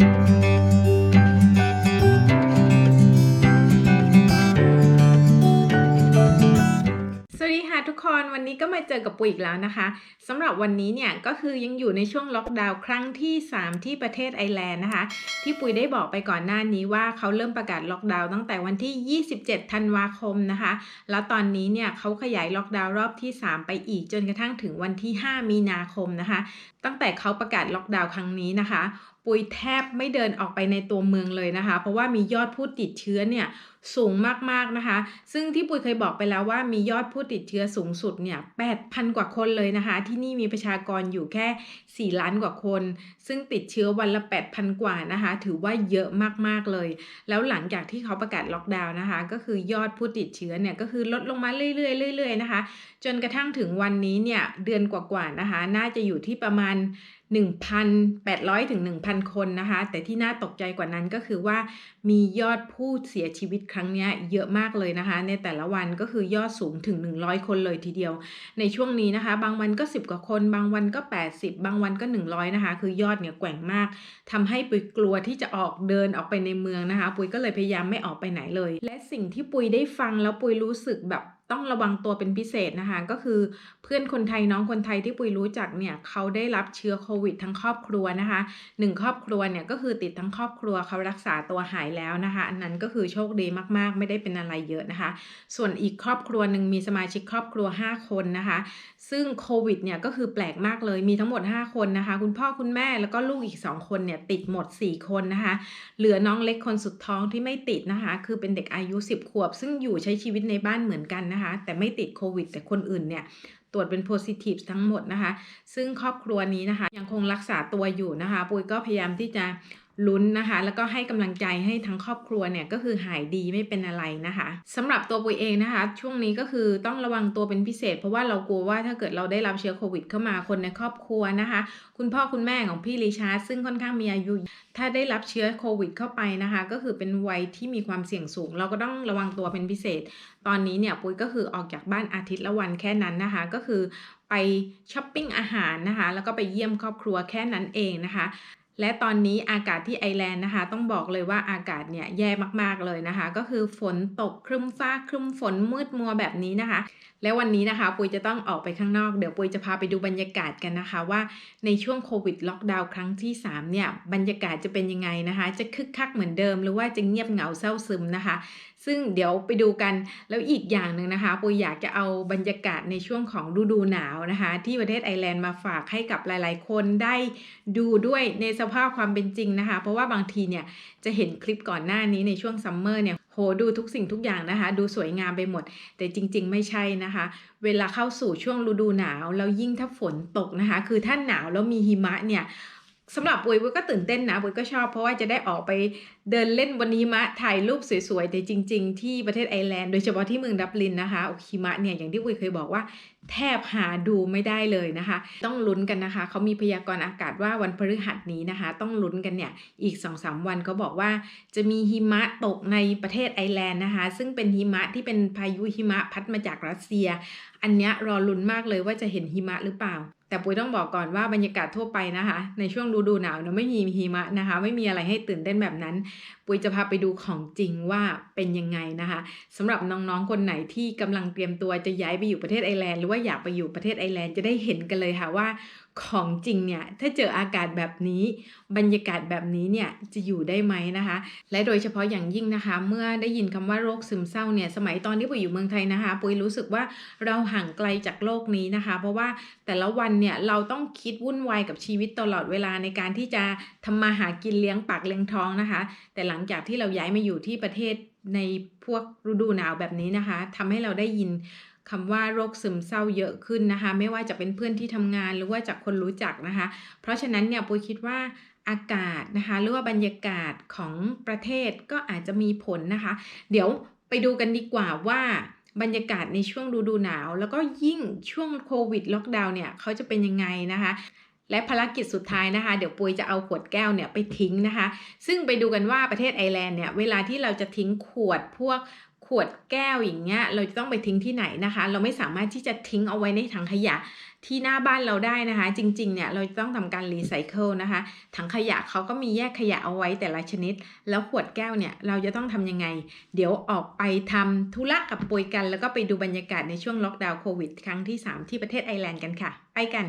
สวัสดีค่ะทุกคนวันนี้ก็มาเจอกับปุ๋ยอีกแล้วนะคะสำหรับวันนี้เนี่ยก็คือยังอยู่ในช่วงล็อกดาวน์ครั้งที่ 3 ที่ประเทศไอร์แลนด์นะคะ ที่ปุ๋ยได้บอกไปก่อนหน้านี้ว่าเขาเริ่มประกาศล็อกดาวน์ตั้งแต่วันที่ 27 ธันวาคมนะคะ แล้วตอนนี้เนี่ยเขาขยายล็อกดาวน์รอบที่ 3 ไปอีกจนกระทั่งถึงวันที่ 5 มีนาคมนะคะ ตั้งแต่เขาประกาศล็อกดาวน์ครั้งนี้นะคะ ปุยแทบไม่เดินออกไปในตัวเมืองเลยนะคะ เพราะว่ามียอดผู้ติดเชื้อเนี่ยสูงมากๆนะคะ ซึ่งที่ปุ๋ยเคยบอกไปแล้วว่ามียอดผู้ติดเชื้อสูงสุดเนี่ย 8,000 กว่าคนเลยนะคะ ที่นี่มีประชากรอยู่แค่ 4 ล้านกว่าคน ซึ่งติดเชื้อวันละ 8,000 กว่านะคะ ถือว่าเยอะมากๆเลย แล้วหลังจากที่เขาประกาศล็อกดาวน์นะคะ ก็คือยอดผู้ติดเชื้อเนี่ยก็คือลดลงมาเรื่อยๆเรื่อยๆนะคะ จนกระทั่งถึงวันนี้เนี่ยเดือนกว่าๆนะคะ น่าจะอยู่ที่ประมาณ1,800ถึง1,000 คนนะคะ แต่ที่น่าตกใจกว่านั้นก็คือว่ามียอดผู้เสียชีวิตครั้งนี้เยอะมากเลยนะคะ ในแต่ละวันก็คือยอดสูงถึง 100 คนเลยทีเดียว ในช่วงนี้นะคะ บางวันก็ 10 กว่าคน บางวันก็ 80 บางวันก็ 100 นะคะ คือยอดเนี่ยแกว่งมากทำให้ปุยกลัวที่จะออกเดินออกไปในเมืองนะคะ ปุยก็เลยพยายามไม่ออกไปไหนเลย และสิ่งที่ปุยได้ฟังแล้วปุยรู้สึกแบบต้องระวังตัวเป็นพิเศษนะคะ ก็คือ พื่อนคนไทยน้องคนไทยที่ปุยรู้จักเนี่ยเขาได้รับเชื้อโควิดทั้งครอบครัวนะคะหนึ่งครอบครัวเนี่ยก็คือติดทั้งครอบครัวเขารักษาตัวหายแล้วนะคะอันนั้นก็คือโชคดีมากๆ ไม่ได้เป็นอะไรเยอะนะคะ ส่วนอีกครอบครัวหนึ่งมีสมาชิกครอบครัว 5 คนนะคะ ซึ่งโควิดเนี่ยก็คือแปลกมากเลยมีทั้งหมด 5 คนนะคะ คุณพ่อคุณแม่แล้วก็ลูกอีก 2 คนเนี่ยติดหมด 4 คนนะคะ เหลือน้องเล็กคนสุดท้องที่ไม่ติดนะคะ คือเป็นเด็กอายุ 10 ขวบ ซึ่งอยู่ใช้ชีวิตในบ้านเหมือนกันนะคะ แต่ไม่ติดโควิด แต่คนอื่นเนี่ย ตรวจเป็นโพซิทีฟทั้งหมดนะคะ ซึ่งครอบครัวนี้นะคะ ยังคงรักษาตัวอยู่นะคะ ปุยก็พยายามที่จะ ลุ้นนะคะ แล้วก็ให้กำลังใจให้ทั้งครอบครัวเนี่ยก็คือหายดีไม่เป็นอะไรนะคะสำหรับตัวปุยเองนะคะ ช่วงนี้ก็คือต้องระวังตัวเป็นพิเศษ เพราะว่าเรากลัวว่าถ้าเกิดเราได้รับเชื้อโควิดเข้ามาคนในครอบครัวนะคะ คุณพ่อคุณแม่ของพี่ริชาร์ดซึ่งค่อนข้างมีอายุ ถ้าได้รับเชื้อโควิดเข้าไปนะคะ ก็คือเป็นวัยที่มีความเสี่ยงสูง เราก็ต้องระวังตัวเป็นพิเศษ ตอนนี้เนี่ยปุ้ยก็คือออกจากบ้านอาทิตย์ละวันแค่นั้นนะคะ ก็คือไปช้อปปิ้งอาหารนะคะ แล้วก็ไปเยี่ยมครอบครัวแค่นั้นเองนะคะ และตอนนี้อากาศที่ไอร์แลนด์นะคะ ต้องบอกเลยว่าอากาศเนี่ยแย่มากๆเลยนะคะ ก็คือฝนตกครึ้มฟ้าครึ้มฝนมืดมัวแบบนี้นะคะ และวันนี้นะคะ ปุยจะต้องออกไปข้างนอกเดี๋ยวปุยจะพาไปดูบรรยากาศกันนะคะ ว่าในช่วงโควิดล็อกดาวน์ครั้งที่ 3 เนี่ยบรรยากาศจะเป็นยังไงนะคะ จะคึกคักเหมือนเดิม หรือว่าจะเงียบเหงาเศร้าซึมนะคะ ซึ่งเดี๋ยวไปดูกันแล้วอีกอย่างหนึ่งนะคะปุยอยากจะเอาบรรยากาศในช่วงของฤดูหนาวนะคะ ที่ประเทศไอร์แลนด์มาฝากให้กับหลาย ๆ คนได้ดูด้วยในสภาพความเป็นจริงนะคะ เพราะว่าบางทีเนี่ยจะเห็นคลิปก่อนหน้านี้ในช่วงซัมเมอร์เนี่ยโหดูทุกสิ่งทุกอย่างนะคะ ดูสวยงามไปหมด แต่จริง ๆ ไม่ใช่นะคะ เวลาเข้าสู่ช่วงฤดูหนาวแล้วยิ่งถ้าฝนตกนะคะ คือถ้าหนาวแล้วมีหิมะเนี่ย สำหรับปุยปุยก็ตื่นเต้นนะปุยก็ชอบเพราะว่าจะได้ออกไปเดินเล่นวันนี้มะถ่ายรูปสวยๆแต่จริง ๆ ที่ประเทศไอร์แลนด์โดยเฉพาะที่เมืองดับลินนะคะโอคิมะเนี่ยอย่างที่ปุยเคยบอกว่า แทบหาดูไม่ได้เลยนะคะ ต้องลุ้นกันนะคะเขามีพยากรณ์อากาศว่าวันพฤหัสนี้นะคะ ต้องลุ้นกันเนี่ยอีก 2-3 วันเขาบอกว่าจะมีหิมะตกในประเทศไอร์แลนด์นะคะ ซึ่งเป็นหิมะที่เป็นพายุหิมะพัดมาจากรัสเซีย อันเนี้ยรอลุ้นมากเลยว่าจะเห็นหิมะหรือเปล่าแต่ปุ้ยต้องบอกก่อนว่าบรรยากาศทั่วไปนะคะ ในช่วงฤดูหนาวเนี่ยไม่มีหิมะนะคะ ไม่มีอะไรให้ตื่นเต้นแบบนั้น ปุ้ยจะพาไปดูของจริงว่าเป็นยังไงนะคะสำหรับน้องๆคนไหนที่กำลังเตรียมตัวจะย้ายไปอยู่ประเทศไอร์แลนด์หรือว่าอยากไปอยู่ประเทศไอร์แลนด์จะได้เห็นกันเลยค่ะว่า ของจริงเนี่ยถ้าเจออากาศแบบนี้ บรรยากาศแบบนี้เนี่ยจะอยู่ได้ไหมนะคะ และโดยเฉพาะอย่างยิ่งนะคะ เมื่อได้ยินคำว่าโรคซึมเศร้าเนี่ยสมัยตอนที่ปุ้ยอยู่เมืองไทยนะคะปุ้ยรู้สึกว่าเราห่างไกลจากโลกนี้นะคะ เพราะว่าแต่ละวันเนี่ยเราต้องคิดวุ่นวายกับชีวิตตลอดเวลาในการที่จะทำมาหากินเลี้ยงปากเลี้ยงท้องนะคะ แต่หลังจากที่เราย้ายมาอยู่ที่ประเทศในพวกฤดูหนาวแบบนี้นะคะทำให้เราได้ยิน คำว่าโรคซึมเศร้าเยอะขึ้นนะคะ ไม่ว่าจะเป็นเพื่อนที่ทำงานหรือว่าจากคนรู้จักนะคะ เพราะฉะนั้นเนี่ยปุ้ยคิดว่าอากาศนะคะ หรือว่าบรรยากาศของประเทศก็อาจจะมีผลนะคะ เดี๋ยวไปดูกันดีกว่าว่าบรรยากาศในช่วงฤดูหนาว แล้วก็ยิ่งช่วงโควิดล็อกดาวน์เนี่ยเขาจะเป็นยังไงนะคะ และภารกิจสุดท้ายนะคะ เดี๋ยวปุยจะเอาขวดแก้วเนี่ยไปทิ้งนะคะ ซึ่งไปดูกันว่าประเทศไอร์แลนด์เนี่ยเวลาที่เราจะทิ้งขวดพวก วดแก้วอย่างเงี้ยเราจะต้องไปทิ้งที่ไหนนะคะ เราไม่สามารถที่จะทิ้งเอาไว้ในถังขยะที่หน้าบ้านเราได้นะคะ จริงๆเนี่ยเราจะต้องทำการรีไซเคิลนะคะถังขยะเขาก็มีแยกขยะเอาไว้แต่ละชนิด แล้วขวดแก้วเนี่ยเราจะต้องทำยังไง เดี๋ยวออกไปทำธุระกับปุยกัน แล้วก็ไปดูบรรยากาศในช่วงล็อกดาวน์โควิด ครั้งที่ 3 ที่ประเทศไอร์แลนด์กันค่ะ ไปกัน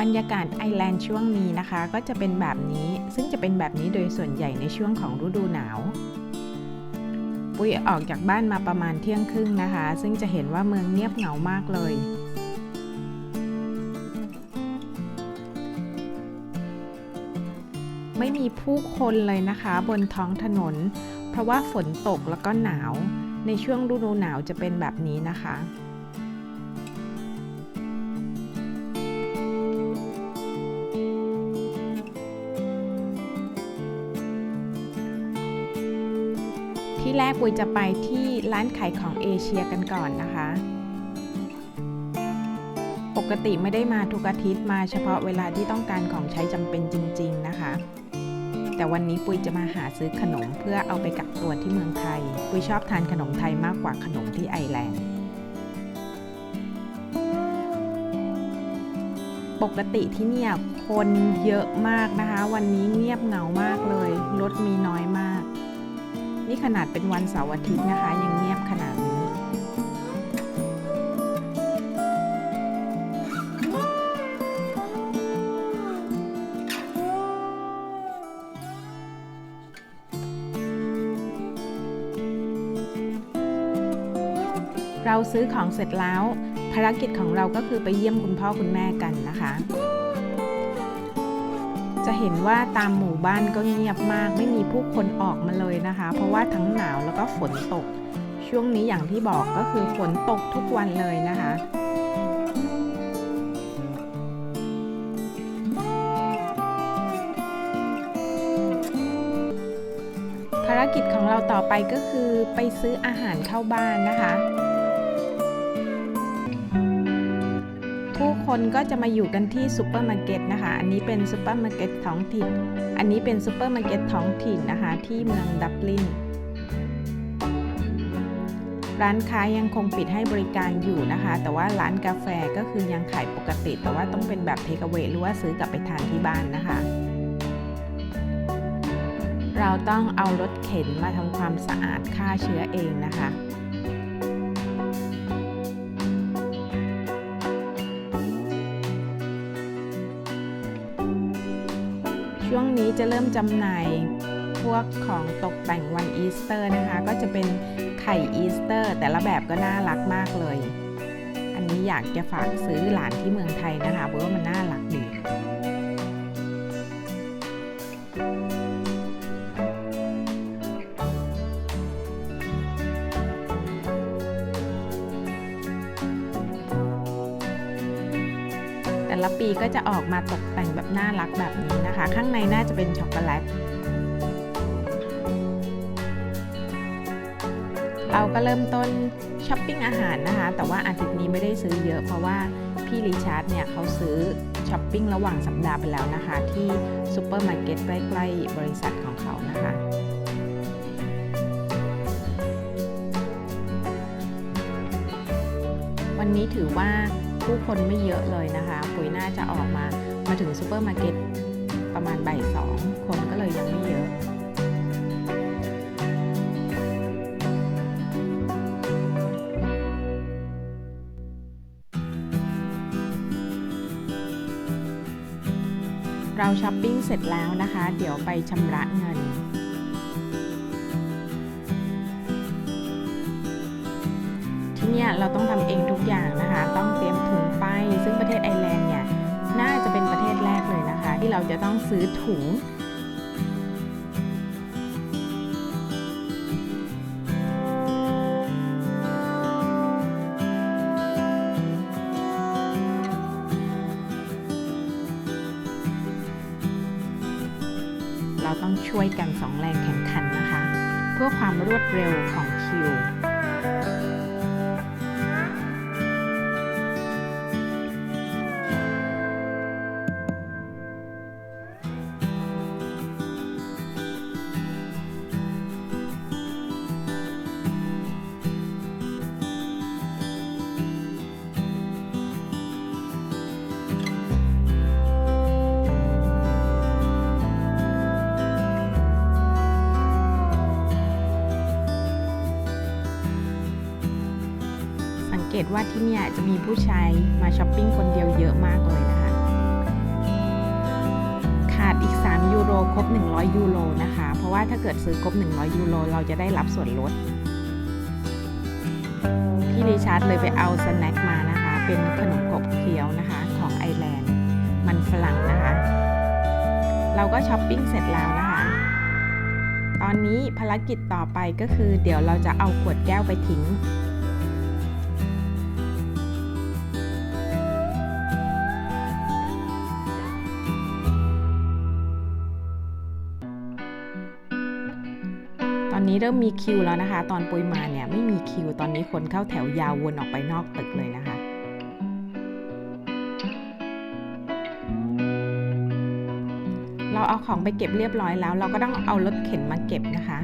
บรรยากาศไอแลนด์ช่วงนี้นะคะ ก็จะเป็นแบบนี้ซึ่งจะเป็นแบบนี้โดยส่วนใหญ่ในช่วงของฤดูหนาว ปุ้ยออกจากบ้านมาประมาณเที่ยงครึ่งนะคะ ซึ่งจะเห็นว่าเมืองเงียบเหงามากเลย ไม่มีผู้คนเลยนะคะบนท้องถนน เพราะว่าฝนตกแล้วก็หนาว ในช่วงฤดูหนาวจะเป็นแบบนี้นะคะ กปุยจะไปที่ร้านขายของเอเชียกันก่อนนะคะ ปกติไม่ได้มาทุกอาทิตย์มาเฉพาะเวลาที่ต้องการของใช้จำเป็นจริง ๆนะคะ แต่วันนี้ปุยจะมาหาซื้อขนมเพื่อเอาไปกักตัวที่เมืองไทย ปุยชอบทานขนมไทยมากกว่าขนมที่ไอแลนด์ปกติที่เนี่ยคนเยอะมากนะคะ วันนี้เงียบเหงามากเลย รถมีน้อยมาก นี่ขนาดเป็นวันเสาร์อาทิตย์นะคะ ยังเงียบขนาดนี้ เราซื้อของเสร็จแล้ว ภารกิจของเราก็คือไปเยี่ยมคุณพ่อคุณแม่กันนะคะ ห็นว่าตามหมู่บ้านก็เงียบมาก ไม่มีผู้คนออกมาเลยนะคะ เพราะว่าทั้งหนาวแล้วก็ฝนตก ช่วงนี้อย่างที่บอกก็คือฝนตกทุกวันเลยนะคะภารกิจของเราต่อไปก็คือไปซื้ออาหารเข้าบ้านนะคะ คนก็จะมาอยู่กันที่ซูเปอร์มาร์เก็ตนะคะ อันนี้เป็นซูเปอร์มาร์เก็ตท้องถิ่น อันนี้เป็นซูเปอร์มาร์เก็ตท้องถิ่นนะคะ ที่เมืองดับลิน ร้านค้ายังคงปิดให้บริการอยู่นะคะ แต่ว่าร้านกาแฟก็คือยังขายปกติ แต่ว่าต้องเป็นแบบเทคเวหรือว่าซื้อกลับไปทานที่บ้านนะคะ เราต้องเอารถเข็นมาทำความสะอาดฆ่าเชื้อเองนะคะ ช่วงนี้จะเริ่มจำหน่ายพวกของตกแต่งวันอีสเตอร์นะคะ ก็จะเป็นไข่อีสเตอร์ แต่ละแบบก็น่ารักมากเลย อันนี้อยากจะฝากซื้อหลานที่เมืองไทยนะคะเพราะว่ามันน่ารัก ละปีก็จะออกมาตกแต่งแบบน่ารักแบบนี้นะคะ ข้างในน่าจะเป็นช็อกโกแลตเราก็เริ่มต้นช้อปปิ้งอาหารนะคะ แต่ว่าอาทิตย์นี้ไม่ได้ซื้อเยอะเพราะว่าพี่ริชาร์ดเนี่ยเขาซื้อช้อปปิ้งระหว่างสัปดาห์ไปแล้วนะคะ ที่ซูเปอร์มาร์เก็ตใกล้ๆบริษัทของเขานะคะวันนี้ถือว่า ผู้คนไม่เยอะเลยนะคะปุ๋ยน่าจะออกมามาถึงซูเปอร์มาร์เก็ตประมาณบ่ายสองคนก็เลยยังไม่เยอะเราช้อปปิ้งเสร็จแล้วนะคะ เดี๋ยวไปชำระเงิน ที่เนี่ยเราต้องทำเองทุกอย่างนะคะ ต้องเตรียมถุงไป ซึ่งประเทศไอร์แลนด์เนี่ยน่าจะเป็นประเทศแรกเลยนะคะ ที่เราจะต้องซื้อถุงเราต้องช่วยกันสองแรงแข่งขันนะคะ เพื่อความรวดเร็วของคิว ตว่าที่เนี่ยจะมีผู้ชายมาช้อปปิ้งคนเดียวเยอะมากเลยนะคะ ขาดอีก 3 ยูโรครบ 100 ยูโรนะคะ เพราะว่าถ้าเกิดซื้อครบ 100 ยูโรเราจะได้รับส่วนลด พี่ริชาร์ดเลยไปเอาสแน็คมานะคะ เป็นขนมกบเคี้ยวนะคะ ของไอแลนด์ มันฝรั่งนะคะ เราก็ช้อปปิ้งเสร็จแล้วนะคะ ตอนนี้ภารกิจต่อไปก็คือ เดี๋ยวเราจะเอาขวดแก้วไปทิ้ง นี้เริ่มมีคิวแล้วนะคะ ตอนปุยมาเนี่ยไม่มีคิว ตอนนี้คนเข้าแถวยาววนออกไปนอกตึกเลยนะคะ เราเอาของไปเก็บเรียบร้อยแล้ว เราก็ต้องเอารถเข็นมาเก็บนะคะ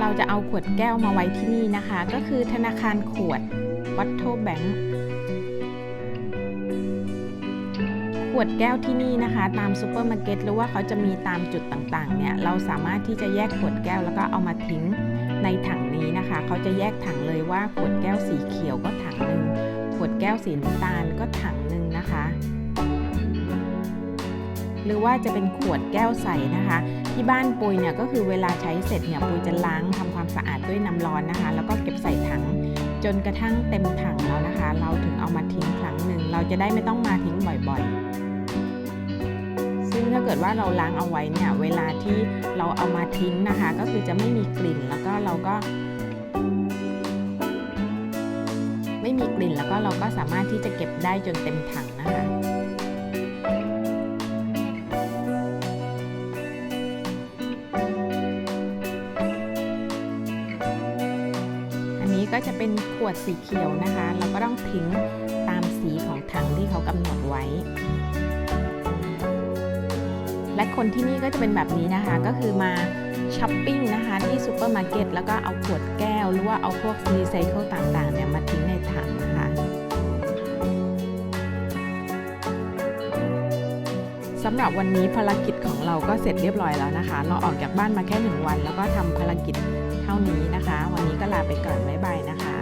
เราจะเอาขวดแก้วมาไว้ที่นี่นะคะ ก็คือธนาคารขวด Bottle Bank วดแก้วที่นี่นะคะ ตามซูเปอร์มาร์เก็ตหรือว่าเขาจะมีตามจุดต่างๆเนี่ยเราสามารถที่จะแยกขวดแก้วแล้วก็เอามาทิ้งในถังนี้นะคะ เขาจะแยกถังเลยว่าขวดแก้วสีเขียวก็ถังหนึ่งขวดแก้วสีน้ำตาลก็ถังหนึ่งนะคะ หรือว่าจะเป็นขวดแก้วใสนะคะ ที่บ้านปุยเนี่ยก็คือเวลาใช้เสร็จเนี่ยปุยจะล้างทำความสะอาดด้วยน้ำร้อนนะคะ แล้วก็เก็บใส่ถังจนกระทั่งเต็มถังแล้วนะคะ เราถึงเอามาทิ้งครั้งหนึ่งเราจะได้ไม่ต้องมาทิ้งบ่อยๆ ซึ่งถ้าเกิดว่าเราล้างเอาไว้เนี่ยเวลาที่เราเอามาทิ้งนะคะ ก็คือจะไม่มีกลิ่นแล้วก็เราก็ ไม่มีกลิ่นแล้วก็เราก็สามารถที่จะเก็บได้จนเต็มถังนะคะอันนี้ก็จะเป็นขวดสีเขียวนะคะ เราก็ต้องทิ้งตามสีของถังที่เขากำหนดไว้ และคนที่นี่ก็จะเป็นแบบนี้นะคะ ก็คือมาช้อปปิ้งนะคะที่ซูเปอร์มาร์เก็ตแล้วก็เอาขวดแก้ว หรือว่าเอาพวกรีไซเคิลต่างๆเนี่ยมาทิ้งในถังนะคะสำหรับวันนี้ภารกิจของเราก็เสร็จเรียบร้อยแล้วนะคะ เราออกจากบ้านมาแค่หนึ่งวัน แล้วก็ทำภารกิจเท่านี้นะคะ วันนี้ก็ลาไปก่อนบ๊ายบายนะคะ